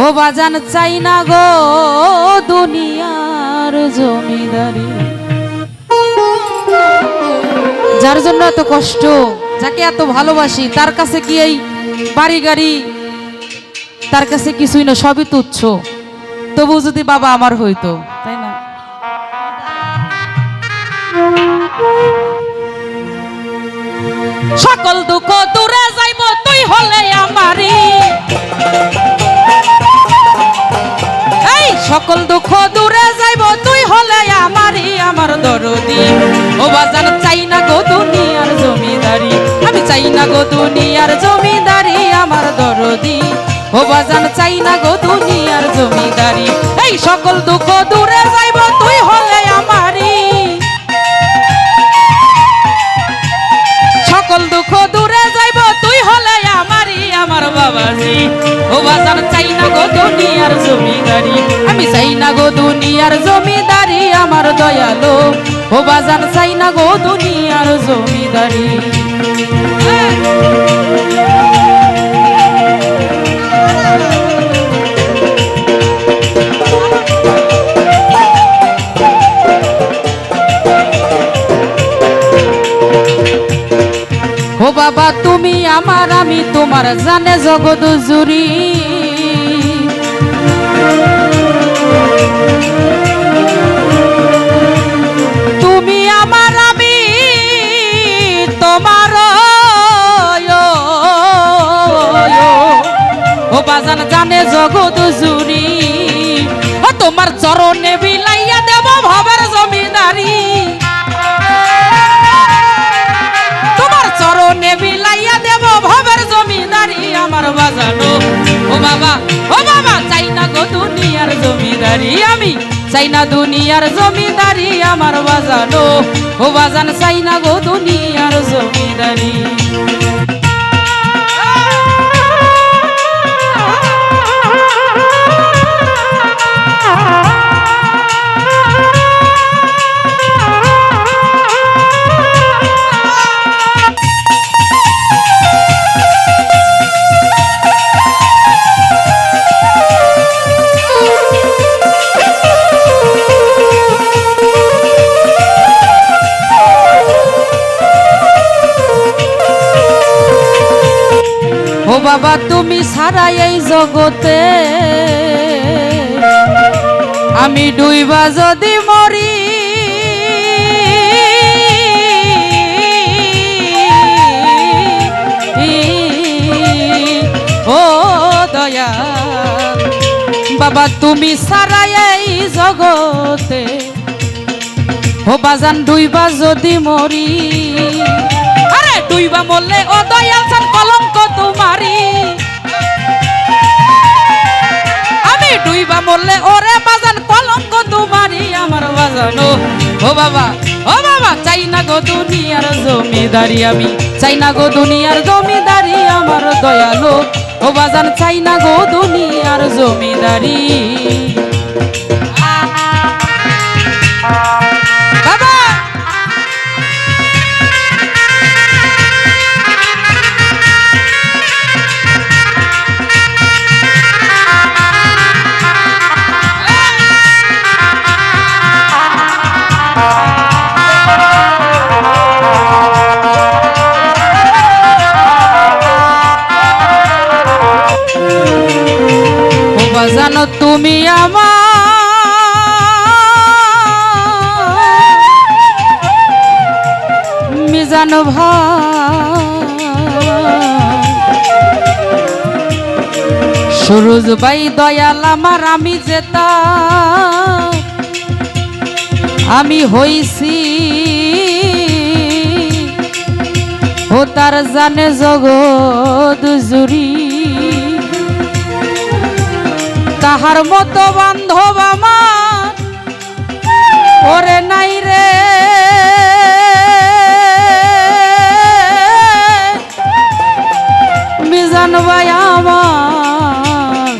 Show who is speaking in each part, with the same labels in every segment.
Speaker 1: ও বাজান চাই না গো দুনিয়ার জমিদারি। যার জন্য এত কষ্ট, যাকে এত ভালোবাসি, তার কাছে কি এই বাড়ি গাড়ি? তার কাছে কিছুই না, সবই তুচ্ছ। তবু যদি বাবা আমার হইতো, তাই না? সকল দুঃখ দূরে যাইব, তুই হলে সকল দুঃখ দূরে যাইব, তুই হলে আমারই আমার দরদি। ও বাজার চাই না গো দুনিয়ার জমিদারি, আমি চাই না গো দুনিয়ার জমিদারি আমার দরদি। ও বাজান চাই না গো দুনিয়ার জমিদারি, এই সকল দুঃখ জমিদারি। আমি চাই না গো দুনিয়ার জমিদারি, আমার দয়ালো। ও বাজার চাই না গো দুনিয়ার জমিদারি। ও বাবা, তুমি আমার, আমি তোমার জানে জগৎ জুরি তুমি আমার আমি, তোমার ও বাজান জানে জগৎ জুরি ও তোমার চরণে বিলাইয়া দেব ভবের জমিদারি। তোমার চরণে বিলাইয়া দেব ভবের জমিদারি আমার বাজানো। ও বাবা, ও জমিদারি আমি চাই না দুনিয়ার জমিদারি আমার বাজানো। ও বাজান চাই না গো দুনিয়ার জমিদারি। বাবা, তুমি সারা এই জগতে। আমি ডুইবা যদি মরি ও দয়া বাবা, তুমি সারা এই জগতে। ও বাজান, ডুইবা যদি মরি। আরে, ডুইবা মরলে ও দয়াল মরলে ওরে বাজান, কলঙ্ক তোমারি আমার বাজানো। ও বাবা ও বাবা, চাই না গো দুনিয়ার জমিদারি আমি, চাই না গো দুনিয়ার জমিদারি আমার দয়ালো। ও বাজান, চাই না গো দুনিয়ার জমিদারি। ভাই সুরজ ভাই দয়াল আমার, আমি যেতা আমি হইছি ও তার জানে জগৎ জুরি তাহার মতো বান্ধব আমার ওরে নাই রে। আমার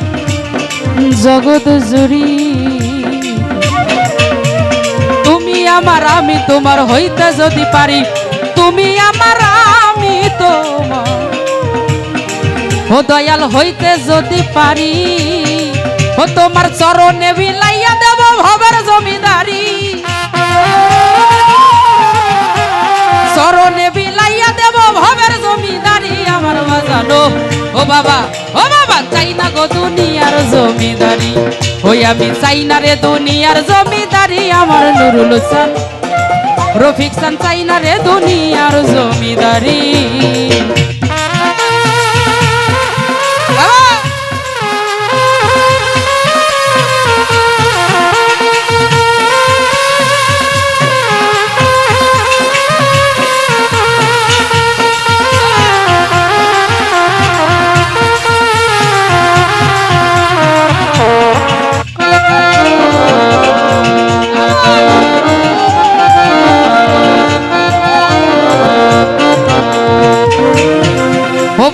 Speaker 1: জগৎ জুড়ি। তুমি আমার, আমি তোমার হইতে যদি পারি, তুমি আমার, আমি তোমার। ও দয়াল, হইতে যদি পারি, ও তোমার চরণে বিলাইয়া দেব ভবের জমিদারি। চরণে ও বাবা ও বাবা, চাই না গো দুনিয়ার জমিদারি। ওই আমি চাই না রে দুনিয়ার জমিদারি, আমার নুরুল সান রফিক সান চাই না রে দুনিয়ার জমিদারি।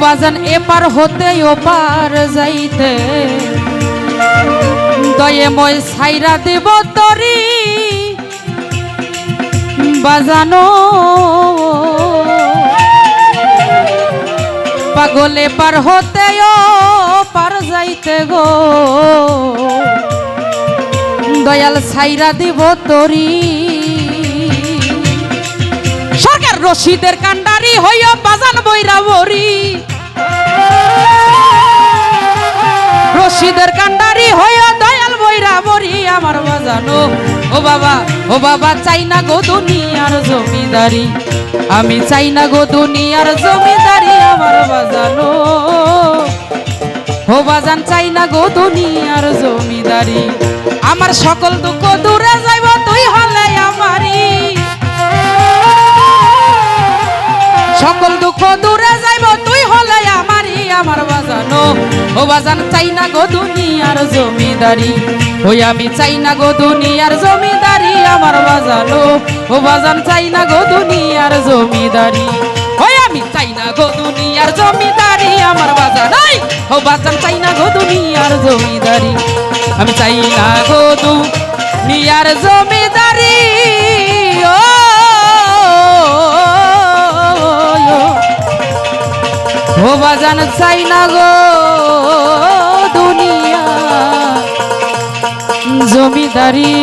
Speaker 1: বাজান এপার হতে ওপার যাইতে। দয়ে মই সাইরা দেব তরি বাজানো। পাগলে পার হতে পার যাইতে গো। দয়াল সাইরা দিব তরি। সরকার রশিদের কান্ডারি হইয়া বাজান বইরা বরি রশিদের কান্ডারি হয়ে দয়াল বইরা বরি আমার বাজানো। ও বাবা ও বাবা, চাই না গো দুনিয়ার জমিদারি। আমি চাই না গো দুনিয়ার জমিদারি আমার বাজানো। ও বাজান, চাই না গো দুনিয়ার জমিদারি। আমার সকল দুঃখ দূরে যাইব ও চাই না গো দুনিয়ার জমিদারি ওই আমি চাই না গো দুনিয়ার জমিদারি আমার বাজানো ও বাজান চাই না গো দুনিয়ার জমিদারি ওই আমি চাই না গো দুনিয়ার জমিদারি আমার বাজান ও বাজান চাই না গো দুনিয়ার জমিদারি আমি চাই না গো দুনিয়ার জমিদারি ও ও বাজান চাই না গো দুনিয়া জমিদারি।